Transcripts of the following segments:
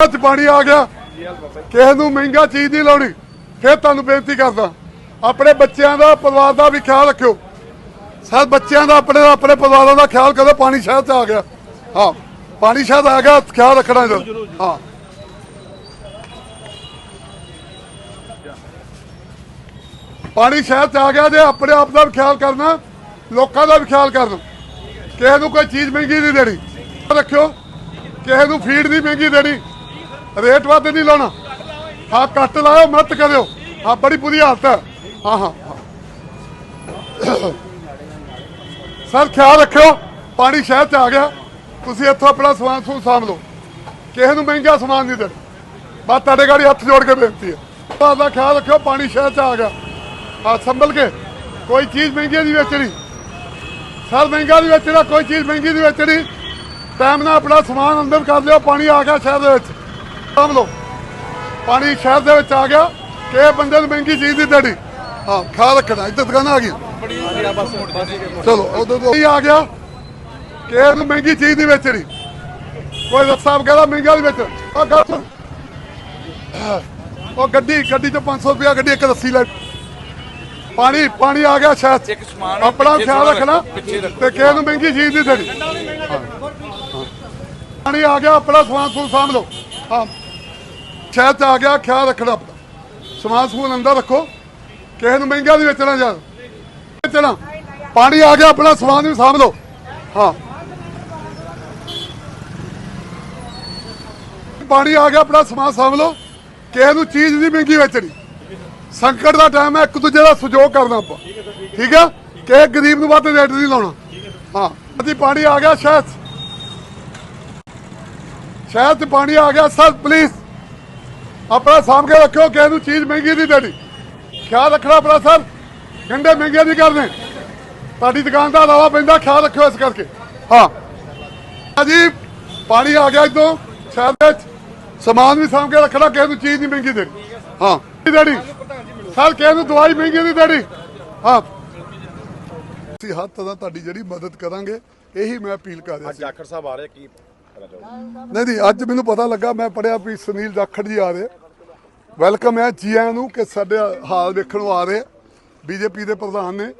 ਚ ਪਾਣੀ ਆ ਗਿਆ। ਕਿਸੇ ਨੂੰ ਮਹਿੰਗਾ ਚੀਜ਼ ਨਹੀਂ ਲਾਉਣੀ। ਫਿਰ ਤੁਹਾਨੂੰ ਬੇਨਤੀ ਕਰਦਾ ਆਪਣੇ ਬੱਚਿਆਂ ਦਾ ਪਰਿਵਾਰ ਦਾ ਵੀ ਖਿਆਲ ਰੱਖਿਓ। ਸਰ ਬੱਚਿਆਂ ਦਾ ਆਪਣੇ ਆਪਣੇ ਪਰਿਵਾਰਾਂ ਦਾ ਖਿਆਲ ਕਰੋ ਪਾਣੀ ਸ਼ਹਿਰ ਚ ਆ ਗਿਆ। ਹਾਂ ਪਾਣੀ ਸ਼ਹਿਰ ਆ ਗਿਆ ਖਿਆਲ ਰੱਖਣਾ ਜਰੂਰ। ਹਾਂ। ਪਾਣੀ ਸ਼ਹਿਰ ਚ ਆ ਗਿਆ ਜੇ ਆਪਣੇ ਆਪ ਦਾ ਵੀ ਖਿਆਲ ਕਰਨਾ ਲੋਕਾਂ ਦਾ ਵੀ ਖਿਆਲ ਕਰਨਾ। ਕਿਸੇ ਨੂੰ ਕੋਈ ਚੀਜ਼ ਮਹਿੰਗੀ ਨਹੀਂ ਦੇਣੀ। ਰੱਖਿਓ ਕਿਸੇ ਨੂੰ ਫੀਡ ਨਹੀਂ ਮਹਿੰਗੀ ਦੇਣੀ। ਰੇਟ ਵੱਧ ਨਹੀਂ ਲਾਉਣਾ। ਹਾਂ ਕੱਟ ਲਾਓ ਮਤ ਕਰਿਓ। ਹਾਂ ਬੜੀ ਬੁਰੀ ਹਾਲਤ ਹੈ। ਹਾਂ ਹਾਂ ਸਰ, ਖਿਆਲ ਰੱਖਿਓ, ਪਾਣੀ ਸ਼ਹਿਰ ਚ ਆ ਗਿਆ। ਤੁਸੀਂ ਇੱਥੋਂ ਆਪਣਾ ਸਮਾਨ ਸਮੂਨ ਸਾਂਭ ਲਓ। ਕਿਸੇ ਨੂੰ ਮਹਿੰਗਾ ਸਮਾਨ ਨਹੀਂ ਦੇਣਾ। ਬਸ ਤੁਹਾਡੇ ਗਾੜੀ ਹੱਥ ਜੋੜ ਕੇ ਬੇਨਤੀ ਹੈ। ਬਾਤ ਦਾ ਖਿਆਲ ਰੱਖਿਓ, ਪਾਣੀ ਸ਼ਹਿਰ ਚ ਆ ਗਿਆ। ਹਾਂ ਸੰਭਲ ਕੇ, ਕੋਈ ਚੀਜ਼ ਮਹਿੰਗੀ ਨਹੀਂ ਵੇਚਣੀ। ਸਰ, ਮਹਿੰਗਾ ਨਹੀਂ ਵੇਚਣਾ, ਕੋਈ ਚੀਜ਼ ਮਹਿੰਗੀ ਨਹੀਂ ਵੇਚਣੀ। ਟਾਈਮ ਨਾਲ ਆਪਣਾ ਸਮਾਨ ਅੰਦਰ ਕਰ ਲਿਓ, ਪਾਣੀ ਆ ਗਿਆ ਸ਼ਹਿਰ ਦੇ ਵਿੱਚ। ਸਾਂਭ ਲਓ। ਪਾਣੀ ਸ਼ਹਿਰ ਦੇ ਵਿੱਚ ਆ ਗਿਆ ਕਿ ਬੰਦੇ ਨੂੰ ਮਹਿੰਗੀ ਚੀਜ਼ ਨਹੀਂ ਦੇਣੀ। ਹਾਂ ਖਿਆਲ ਰੱਖਣਾ ਇੱਧਰ ਦੁਕਾਨਾਂ ਆ ਗਈਆਂ। ਚਲੋ ਉਦੋਂ ਤੋਂ ਆ ਗਿਆ ਕਿ ਨੂੰ ਮਹਿੰਗੀ ਚੀਜ਼ ਨਹੀਂ ਵੇਚਣੀ। ਕੋਈ ਰੱਸਾ ਵਗੈਰਾ ਮਹਿੰਗਾ ਨਹੀਂ ਵੇਚਣਾ। ਆ ਗੱਲ। ਉਹ ਗੱਡੀ ਗੱਡੀ ਚ 500 ਰੁਪਿਆ ਗੱਡੀ ਇੱਕ ਰੱਸੀ ਲੈ। ਪਾਣੀ ਪਾਣੀ ਆ ਗਿਆ ਸਮਾਨ ਆਪਣਾ ਖਿਆਲ ਰੱਖਣਾ। ਤੇ ਕਿਸੇ ਨੂੰ ਮਹਿੰਗੀ ਚੀਜ਼ ਨਹੀਂ ਦੇਣੀ। ਪਾਣੀ ਆ ਗਿਆ ਆਪਣਾ ਸਮਾਨ ਸਮੂਨ ਸਾਂਭ ਲਓ। ਹਾਂ। ਸ਼ਹਿਰ ਚ ਆ ਗਿਆ, ਖਿਆਲ ਰੱਖਣਾ ਆਪਣਾ। ਸਮਾਨ ਸਮੂਨ ਅੰਦਰ ਰੱਖੋ, ਕਿਸੇ ਨੂੰ ਮਹਿੰਗਾ ਨਹੀਂ ਵੇਚਣਾ ਯਾਰ ਵੇਚਣਾ। ਪਾਣੀ ਆ ਗਿਆ, ਆਪਣਾ ਸਮਾਨ ਵੀ ਸਾਂਭ ਲਓ। ਹਾਂ। ਪਾਣੀ ਆ ਗਿਆ, ਆਪਣਾ ਸਮਾਨ ਸਾਂਭ ਲਓ। ਕਿਸੇ ਨੂੰ ਚੀਜ਼ ਨਹੀਂ ਮਹਿੰਗੀ ਵੇਚਣੀ। ਸੰਕਟ ਦਾ ਟਾਈਮ ਹੈ, ਇੱਕ ਦੂਜੇ ਦਾ ਸਹਿਯੋਗ ਕਰਨਾ ਆਪਾਂ। ਠੀਕ ਹੈ? ਕਿ ਗਰੀਬ ਨੂੰ ਵੱਧ ਰੇਟ ਨਹੀਂ ਲਾਉਣਾ। ਹਾਂ। ਅਸੀਂ ਪਾਣੀ ਆ ਗਿਆ ਸ਼ਹਿਰ 'ਚ। ਸ਼ਹਿਰ 'ਚ ਪਾਣੀ ਆ ਗਿਆ, ਸਰ ਪਲੀਜ਼ ਆਪਣਾ ਸਾਂਭ ਕੇ ਰੱਖਿਓ, ਕਿਸੇ ਨੂੰ ਚੀਜ਼ ਮਹਿੰਗੀ ਨਹੀਂ ਦੇਣੀ। ਖਿਆਲ ਰੱਖਣਾ ਆਪਣਾ ਸਰ, ਗੰਡੇ ਮਹਿੰਗੇ ਨਹੀਂ ਕਰਨੇ। ਤੁਹਾਡੀ ਦੁਕਾਨ ਦਾ ਰਵਾ ਪੈਂਦਾ, ਖਿਆਲ ਰੱਖਿਓ ਇਸ ਕਰਕੇ। ਹਾਂ। ਜੀ, ਪਾਣੀ ਆ ਗਿਆ ਇਦੋਂ ਸ਼ਹਿਰ ਵਿੱਚ। ਸਮਾਨ ਵੀ ਸਾਂਭ ਕੇ ਰੱਖਣਾ, ਕਿਸੇ ਨੂੰ ਚੀਜ਼ ਨਹੀਂ ਮਹਿੰਗੀ ਦੇਣੀ। ਹਾਂ। ਦੇਣੀ। ਸਰ, ਕਿਸੇ ਨੂੰ ਦਵਾਈ ਮਹਿੰਗੀ ਨਹੀਂ ਦੇਣੀ। ਹਾਂ। ਅਸੀਂ ਹੱਥ ਦਾ ਤੁਹਾਡੀ ਜਿਹੜੀ ਮਦਦ ਕਰਾਂਗੇ, ਇਹੀ ਮੈਂ ਅਪੀਲ ਕਰ ਰਿਹਾ ਸੀ। ਜਾਖੜ ਸਾਹਿਬ ਆ ਰਹੇ, ਕੀ ਕਹਿਣਾ ਚਾਹੋਗੇ ਨਹੀਂ ਨਹੀਂ ਅੱਜ ਮੈਨੂੰ ਪਤਾ ਲੱਗਾ, ਮੈਂ ਪੜਿਆ ਵੀ ਸੁਨੀਲ ਜਾਖੜ ਜੀ ਆ ਰਹੇ ਵੈਲਕਮ ਹੈ ਜੀ ਆਇਆਂ ਨੂੰ ਕਿ ਸਾਡੇ ਹਾਲ ਵੇਖਣ ਨੂੰ ਆ ਰਹੇ ਬੀਜੇਪੀ ਦੇ ਪ੍ਰਧਾਨ ਨੇ।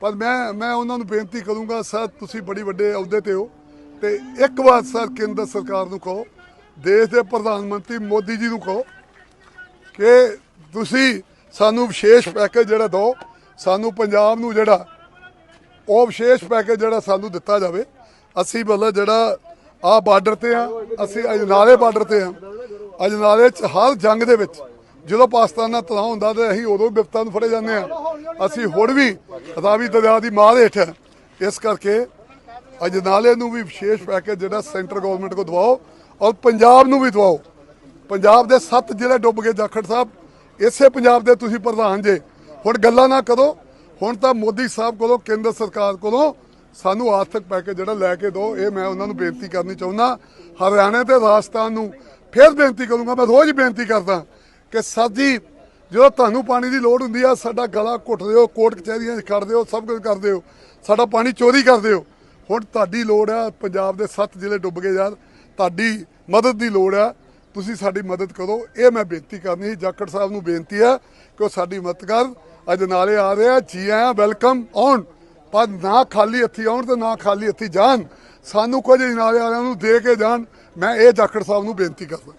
ਪਰ ਮੈਂ ਮੈਂ ਉਹਨਾਂ ਨੂੰ ਬੇਨਤੀ ਕਰੂੰਗਾ, ਸਰ, ਤੁਸੀਂ ਬੜੀ ਵੱਡੇ ਅਹੁਦੇ ਤੇ ਹੋ। ਤੇ ਇੱਕ ਵਾਰ ਸਰ, ਕੇਂਦਰ ਸਰਕਾਰ ਨੂੰ ਕਹੋ, ਦੇਸ਼ ਦੇ ਪ੍ਰਧਾਨ ਮੰਤਰੀ ਮੋਦੀ ਜੀ ਨੂੰ ਕਹੋ ਕਿ ਤੁਸੀਂ ਸਾਨੂੰ ਵਿਸ਼ੇਸ਼ ਪੈਕੇਜ ਜਿਹੜਾ ਦਿਓ ਸਾਨੂੰ ਪੰਜਾਬ ਨੂੰ ਜਿਹੜਾ, ਉਹ ਵਿਸ਼ੇਸ਼ ਪੈਕੇਜ ਜਿਹੜਾ ਸਾਨੂੰ ਦਿੱਤਾ ਜਾਵੇ। ਅਸੀਂ ਮਤਲਬ ਜਿਹੜਾ ਆ ਬਾਰਡਰ ਤੇ ਆ, ਅਸੀਂ ਅਜਨਾਲੇ ਬਾਰਡਰ ਤੇ ਆ। ਅਜਨਾਲੇ ਚ ਹਰ ਜੰਗ ਦੇ ਵਿੱਚ ਜਦੋਂ ਪਾਕਿਸਤਾਨ ਨਾਲ ਤਣਾਅ ਹੁੰਦਾ ਤੇ ਅਸੀਂ ਉਦੋਂ ਬਿਪਤਾ ਨੂੰ ਫੜੇ ਜਾਂਦੇ ਆ। ਅਸੀਂ ਹੁਣ ਵੀ ਰਾਵੀ ਦਰਿਆ ਦੀ ਮਾਰ ਹੇਠ ਆ। ਇਸ ਕਰਕੇ ਅਜਨਾਲੇ ਨੂੰ ਵੀ ਵਿਸ਼ੇਸ਼ ਪੈਕੇਜ ਜਿਹੜਾ ਸੈਂਟਰ ਗਵਰਨਮੈਂਟ ਕੋ ਦਵਾਓ ਔਰ ਪੰਜਾਬ ਨੂੰ ਵੀ ਦਵਾਓ। ਪੰਜਾਬ ਦੇ ਸੱਤ ਜ਼ਿਲ੍ਹੇ ਡੁੱਬ ਗਏ, ਜਾਖੜ ਸਾਹਿਬ। ਇਸੇ ਪੰਜਾਬ ਦੇ ਤੁਸੀਂ ਪ੍ਰਧਾਨ ਜੇ। ਹੁਣ ਗੱਲਾਂ ਨਾ ਕਰੋ। ਹੁਣ ਤਾਂ ਮੋਦੀ ਸਾਹਿਬ ਕੋਲੋਂ, ਕੇਂਦਰ ਸਰਕਾਰ ਕੋਲੋਂ ਸਾਨੂੰ ਆਰਥਿਕ ਪੈਕੇਜ ਜਿਹੜਾ ਲੈ ਕੇ ਦਿਓ ਇਹ ਮੈਂ ਉਹਨਾਂ ਨੂੰ ਬੇਨਤੀ ਕਰਨੀ ਚਾਹੁੰਦਾ, ਹਰਿਆਣਾ ਤੇ ਰਾਜਸਥਾਨ ਨੂੰ ਫਿਰ ਬੇਨਤੀ ਕਰੂੰਗਾ, ਮੈਂ ਰੋਜ਼ ਬੇਨਤੀ ਕਰਦਾ ਕਿ ਸਾਡੀ ਜਦੋਂ ਤੁਹਾਨੂੰ ਪਾਣੀ ਦੀ ਲੋੜ ਹੁੰਦੀ ਆ, ਸਾਡਾ ਗਲਾ ਘੁੱਟਦੇ ਹੋ ਕੋਰਟ ਕਚਹਿਰੀਆਂ 'ਚ ਖੜਦੇ ਹੋ ਸਭ ਕੁਝ ਕਰਦੇ ਹੋ ਸਾਡਾ ਪਾਣੀ ਚੋਰੀ ਕਰਦੇ ਹੋ ਹੁਣ ਤੁਹਾਡੀ ਲੋੜ ਆ, ਪੰਜਾਬ ਦੇ ਸੱਤ ਜ਼ਿਲ੍ਹੇ ਡੁੱਬ ਗਏ ਯਾਰ, ਤੁਹਾਡੀ ਮਦਦ ਦੀ ਲੋੜ ਆ, ਤੁਸੀਂ ਸਾਡੀ ਮਦਦ ਕਰੋ, ਇਹ ਮੈਂ ਬੇਨਤੀ ਕਰਨੀ ਸੀ, ਜਾਖੜ ਸਾਹਿਬ ਨੂੰ ਬੇਨਤੀ ਹੈ ਕਿ ਉਹ ਸਾਡੀ ਮਦਦ ਕਰ। ਅੱਜ ਨਾਲੇ ਆ ਰਹੇ ਆ, ਜੀ ਆਇਆਂ, ਵੈਲਕਮ, ਆਉਣ। ਪਰ ਨਾ ਖਾਲੀ ਹੱਥੀ ਆਉਣ ਤੇ ਨਾ ਖਾਲੀ ਹੱਥੀ ਜਾਣ। ਸਾਨੂੰ ਕੁਝ ਇਨਾਰੇ ਵਾਲਿਆਂ ਨੂੰ ਦੇ ਕੇ ਜਾਣ। ਮੈਂ ਇਹ ਜਾਖੜ ਸਾਹਿਬ ਨੂੰ ਬੇਨਤੀ ਕਰਦਾ।